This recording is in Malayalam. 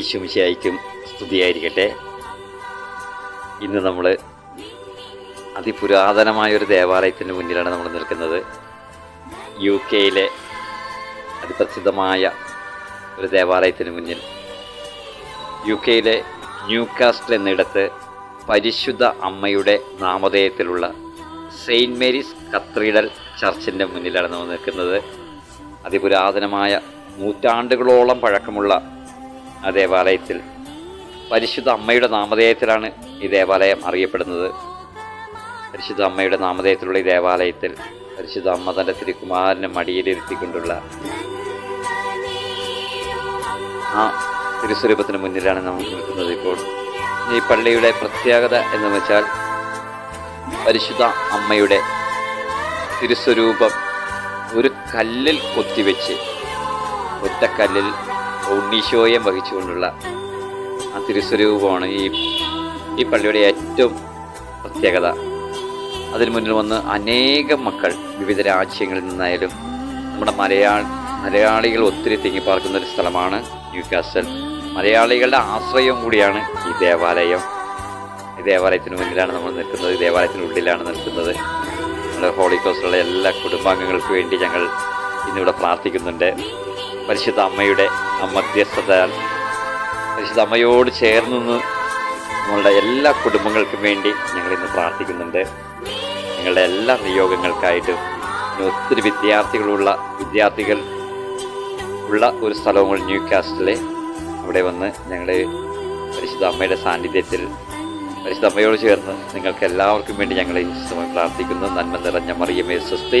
ഈശുമിശിയായിരിക്കും സ്തുതിയായിരിക്കട്ടെ. ഇന്ന് നമ്മൾ അതിപുരാതനമായ ഒരു ദേവാലയത്തിന് മുന്നിലാണ് നമ്മൾ നിൽക്കുന്നത്. യു കെയിലെ അതിപ്രസിദ്ധമായ ഒരു ദേവാലയത്തിന് മുന്നിൽ. യു കെയിലെ ന്യൂ കാസ്റ്റൽ എന്നിടത്ത് പരിശുദ്ധ അമ്മയുടെ നാമധേയത്തിലുള്ള സെയിന്റ് മേരീസ് കത്രീഡൽ ചർച്ചിന്റെ മുന്നിലാണ് നമ്മൾ നിൽക്കുന്നത്. അതിപുരാതനമായ നൂറ്റാണ്ടുകളോളം പഴക്കമുള്ള ആ ദേവാലയത്തിൽ. പരിശുദ്ധ അമ്മയുടെ നാമധേയത്തിലാണ് ഈ ദേവാലയം അറിയപ്പെടുന്നത്. പരിശുദ്ധ അമ്മയുടെ നാമധേയത്തിലുള്ള ഈ ദേവാലയത്തിൽ പരിശുദ്ധ അമ്മ തന്റെ തിരുക്കുമാരനെ മടിയിലിരുത്തിക്കൊണ്ടുള്ള ആ തിരുസ്വരൂപത്തിന് മുന്നിലാണ് നമ്മൾ നിൽക്കുന്നത് ഇപ്പോൾ. ഈ പള്ളിയുടെ പ്രത്യേകത എന്ന് വെച്ചാൽ പരിശുദ്ധ അമ്മയുടെ തിരുസ്വരൂപം ഒരു കല്ലിൽ കൊത്തിവെച്ച് ഒറ്റക്കല്ലിൽ ഉണ്ണീശോയം വഹിച്ചുകൊണ്ടുള്ള ആ തിരുസ്വരൂപമാണ് ഈ ഈ പള്ളിയുടെ ഏറ്റവും പ്രത്യേകത. അതിന് മുന്നിൽ വന്ന് അനേകം മക്കൾ വിവിധ രാജ്യങ്ങളിൽ നിന്നായാലും നമ്മുടെ മലയാള മലയാളികൾ ഒത്തിരി തിങ്ങിപ്പാർക്കുന്ന ഒരു സ്ഥലമാണ് ന്യൂകാസ്റ്റൽ. മലയാളികളുടെ ആശ്രയവും കൂടിയാണ് ഈ ദേവാലയം. ഈ ദേവാലയത്തിന് മുന്നിലാണ് നമ്മൾ നിൽക്കുന്നത്. ഈ ദേവാലയത്തിനുള്ളിലാണ് നിൽക്കുന്നത്. നമ്മുടെ ഹോളിക്കോസിലുള്ള എല്ലാ കുടുംബാംഗങ്ങൾക്ക് വേണ്ടി ഞങ്ങൾ ഇന്നിവിടെ പ്രാർത്ഥിക്കുന്നുണ്ട്. പരിശുദ്ധ അമ്മയുടെ മധ്യസ്ഥതയാൽ പരിശുദ്ധ അമ്മയോട് ചേർന്ന് നിന്ന് നമ്മളുടെ എല്ലാ കുടുംബങ്ങൾക്കും വേണ്ടി ഞങ്ങൾ ഇന്ന് പ്രാർത്ഥിക്കുന്നുണ്ട്. നിങ്ങളുടെ എല്ലാ നിയോഗങ്ങൾക്കായിട്ടും ഒത്തിരി വിദ്യാർത്ഥികളുള്ള വിദ്യാർത്ഥികൾ ഉള്ള ഒരു സ്ഥലവും ന്യൂ കാസ്റ്റിലെ അവിടെ വന്ന് ഞങ്ങൾ പരിശുദ്ധ അമ്മയുടെ സാന്നിധ്യത്തിൽ പരിശുദ്ധ അമ്മയോട് ചേർന്ന് നിങ്ങൾക്ക് എല്ലാവർക്കും വേണ്ടി ഞങ്ങൾ ഈ സമയം പ്രാർത്ഥിക്കുന്നു നന്മ നിറഞ്ഞ മറിയമേ സ്വസ്തി.